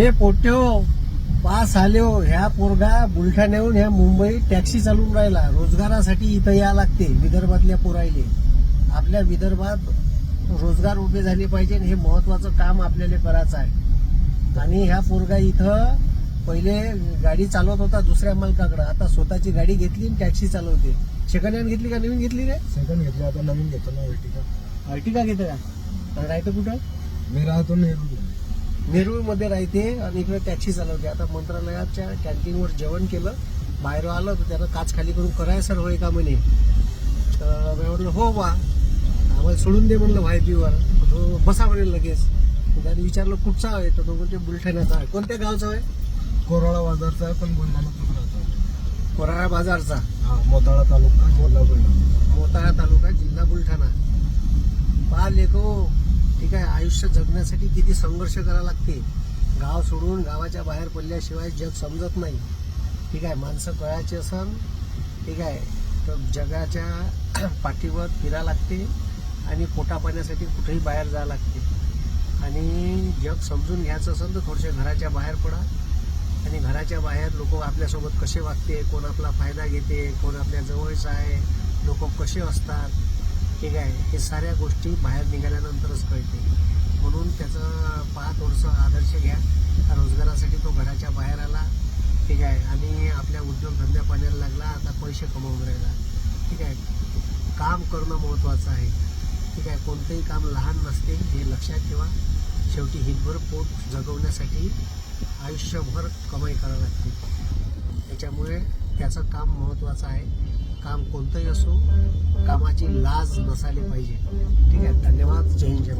हे पोट्यो पास आल्यो ह्या पोरगा बुलढाण्याहून ह्या मुंबई टॅक्सी चालून राहिला. रोजगारासाठी इथं या लागते विदर्भातल्या पोरायले. आपल्या विदर्भात रोजगार उभे झाले पाहिजे हे महत्वाचं काम आपल्याला करायचं आहे. आणि ह्या पोरगा इथं पहिले गाडी चालवत होता दुसऱ्या मालकाकडे. आता स्वतःची गाडी घेतली आणि टॅक्सी चालवते. सेकंड हँड घेतली का नवीन घेतली रे? सेकंड घेतली आता नवीन घेतो ना अर्टिका अर्टिका घेतं का? राहतं कुठं? मी राहतो नेहरू. नेरूळमध्ये राहते आणि इकडे टॅक्सी चालवते. आता मंत्रालयाच्या कॅन्टीनवर जेवण केलं बाहेर आलं तर त्यानं काच खाली करून कराय सर होय का म्हणे. तर मी म्हटलं हो बा. आम्हाला सोडून दे म्हणलं व्हायपीवर. तो बसा म्हणे लगेच. त्याने विचारलं कुठचा आहे? तर तो म्हणते बुलढाण्याचा आहे. कोणत्या गावचा आहे? कोराळा बाजारचा आहे पण राहतो कोराळा बाजारचा. हा मोताळा तालुका बुलढाणा. मोताळा तालुका जिल्हा बुलढाणा. पहा लेको ठीक आहे? आयुष्य जगण्यासाठी किती संघर्ष करावा लागते? गाव सोडून गावाच्या बाहेर पडल्याशिवाय जग समजत नाही. ठीक आहे? माणसं कळायची असन. ठीक आहे? तर जगाच्या पाठीवर फिरा लागते आणि पोटा पाण्यासाठी कुठेही बाहेर जावं लागते. आणि जग समजून घ्यायचं असेल तर थोडेसे घराच्या बाहेर पडा. आणि घराच्या बाहेर लोक आपल्यासोबत कसे वागते? कोण आपला फायदा घेते? कोण आपल्या जवळचा आहे? लोक कसे असतात? ठीक आहे हे साऱ्या गोष्टी बाहेर निघाल्यानंतरच कळते म्हणून त्याचं पहा थोडंसं आदर्श घ्या. रोजगारासाठी तो घराच्या बाहेर आला ठीक आहे. आणि आपल्या उद्योगधंद्या पाण्याला लागला आता पैसे कमवून राहिला. ठीक आहे. काम करणं महत्त्वाचं आहे. ठीक आहे. कोणतंही काम लहान नसते हे लक्षात ठेवा. शेवटी हितभर पोट जगवण्यासाठी आयुष्यभर कमाई करावी लागते. त्याच्यामुळे त्याचं काम महत्त्वाचं आहे. काम कोणतंही असो कामाची लाज नसायला पाहिजे. ठीक आहे? धन्यवाद. जय हिंद जय